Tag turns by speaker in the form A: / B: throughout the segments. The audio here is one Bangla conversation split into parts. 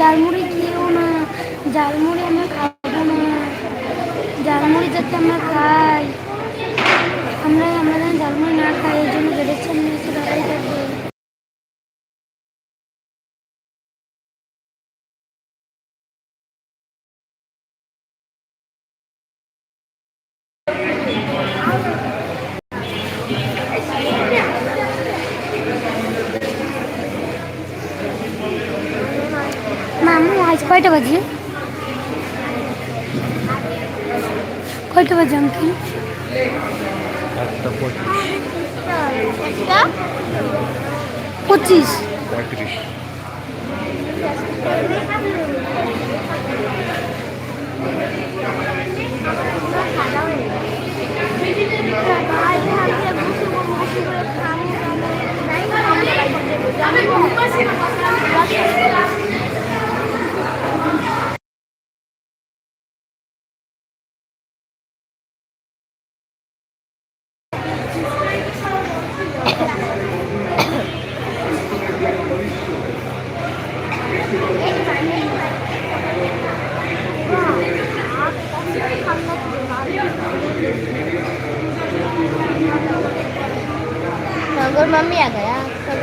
A: জালমুড়ি খেয়েও না জালমুড়ি আমরা খাব না জালমুড়ি যাতে আমরা খাই আমরা আমরা যেন জালমুড়ি না খাই এই জন্য গেটের সামনে এসে দাঁড়াই থাকবে মামু আজ কয়টা বাজে? কয়টা বাজে আঙ্কেল? পঁচিশ।
B: পঁয়ত্রিশ।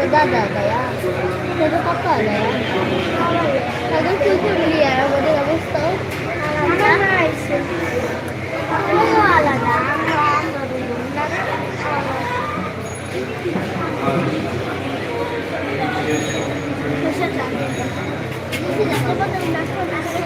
C: दादा आ गया सागर पापा आ गया सागर क्यों क्यों मिली यार আমাদের অবস্থা আমরা আইছে আমরা আলাদা আমরা
D: কেউ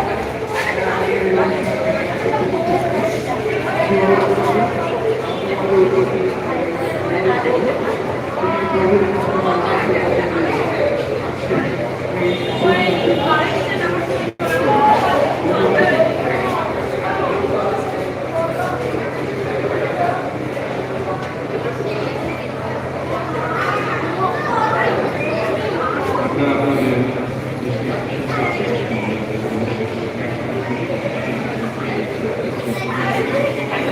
D: Thank you.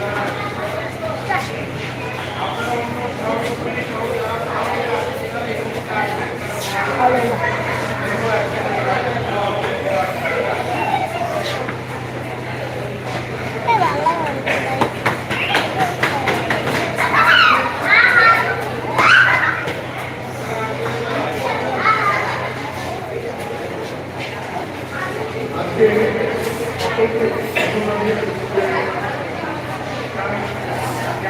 D: যে আদর্শ আমি বলে দেবো, ওয়েলকাম পরিবার আর যে প্রতিশ্রুতি এই ভালো
A: সুরাট করে নিয়ে সুরাট করে নিয়ে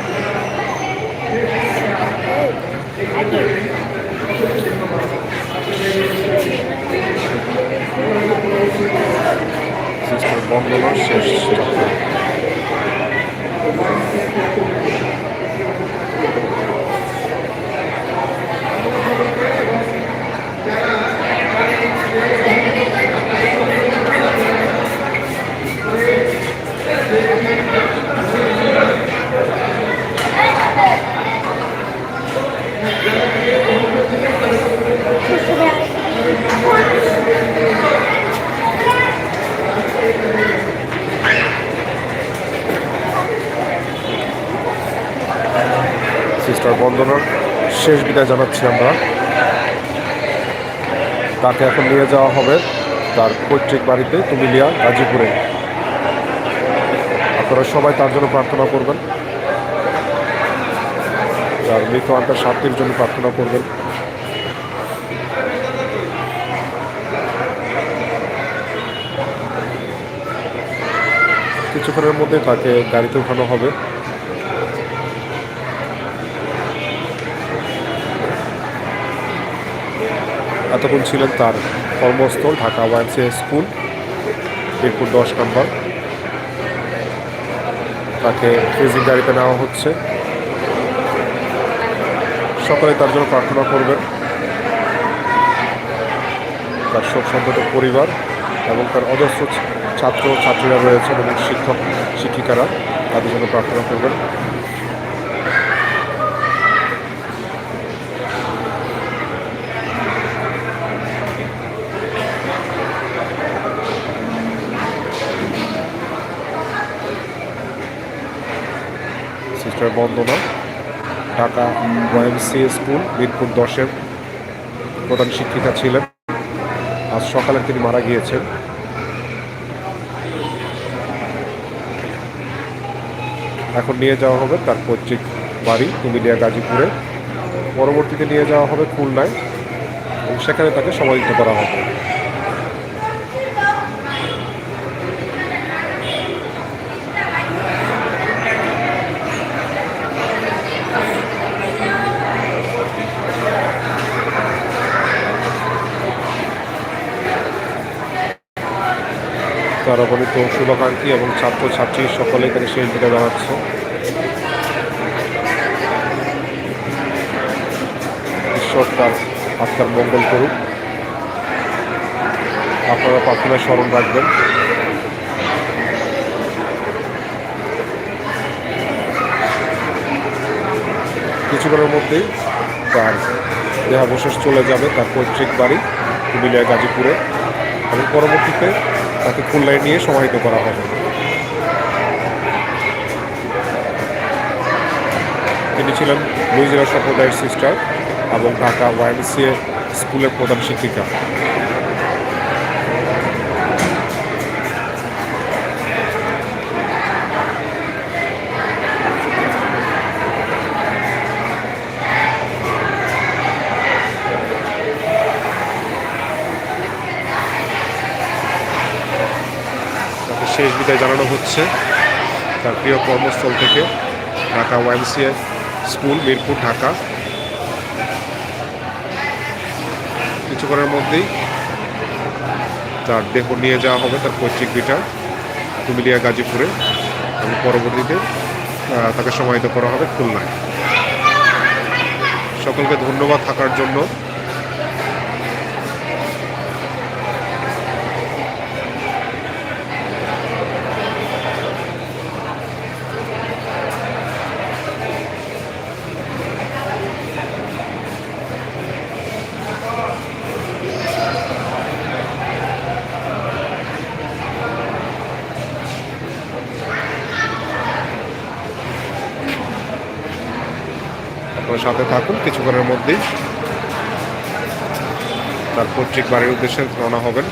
B: Cheers. শেষ বিদায় জানাচ্ছি আমরা। তাকে এখন নিয়ে যাওয়া হবে তার পৈতৃক বাড়িতে তুমিলিয়া, গাজীপুরে। আপনারা সবাই তার জন্য প্রার্থনা করবেন। তার মৃত আত্মার শান্তির জন্য প্রার্থনা করবেন। কিছুক্ষণের মধ্যে তাকে গাড়িতে উঠানো হবে। এতক্ষণ ছিলেন তার কর্মস্থল, ঢাকা ওয়াইএমসিএ স্কুল, মিরপুর দশ নম্বর। তাকে ফ্রিজিং গাড়িতে নেওয়া হচ্ছে। সকলে তার জন্য প্রার্থনা করবেন। তার শোক সন্তত পরিবার এবং তার অজস্র ছাত্র, ছাত্রীরা রয়েছেন এবং শিক্ষক, শিক্ষিকারা তাদের জন্য প্রার্থনা করবেন। Sister Bandana Dhaka YMC school, Mirpur দশের প্রধান শিক্ষিকা ছিলেন। আজ সকালে তিনি মারা গিয়েছেন। এখন নিয়ে যাওয়া হবে তার পৈতৃক বাড়ি কুমিলিয়া গাজীপুরে। পরবর্তীতে নিয়ে যাওয়া হবে খুলনায় এবং সেখানে তাকে সমাহিত করা হবে। অবনীত শুভাকাঙ্ক্ষী এবং ছাত্রছাত্রী, সকলে এখানে শেষ বিদায় জানাচ্ছে। ঈশ্বর তার আত্মার মঙ্গল করুক। আপনারা প্রার্থনায় স্মরণ রাখবেন। কিছুক্ষণের মধ্যেই তার দেহাবশেষ চলে যাবে, তার পৈতৃক বাড়ি কুমিল্লা গাজীপুরে। এবং পরবর্তীতে তাকে খুলনায় নিয়ে সমাহিত করা হবে? তিনি ছিলেন লুইজিরা সম্প্রদায়ের সিস্টার এবং ঢাকা ওয়াইএমসিএ স্কুলের প্রধান শিক্ষিকা। শেষ বিদায় জানানো হচ্ছে। তার প্রিয় কর্মস্থল থেকে ঢাকা ওয়াইএমসিএ স্কুল, মিরপুর, ঢাকা। কিছুক্ষণের মধ্যেই তার দেহ নিয়ে যাওয়া হবে, তার পৈতৃক বিটা কুমিলিয়া গাজীপুরে। এবং পরবর্তীতে তাকে সমাহিত করা হবে খুলনায়। সকলকে ধন্যবাদ থাকার জন্য। সাথে থাকুন, কিছুক্ষণের মধ্যেই তার পৈতৃক বাড়ির উদ্দেশ্যে রওনা হবেন।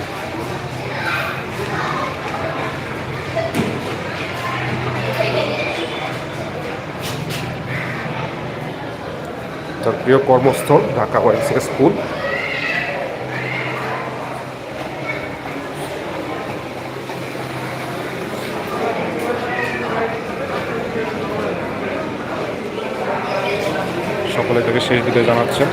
B: তার প্রিয় কর্মস্থল, ঢাকা স্কুল সকলে তাকে শেষ দিকে জানাচ্ছেন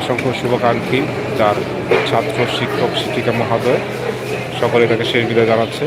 B: অসংখ্য শুভাকাঙ্ক্ষী যার ছাত্র শিক্ষক শিক্ষিকা মহোদয়, সকলে তাকে শেষ বিদায় জানাচ্ছে।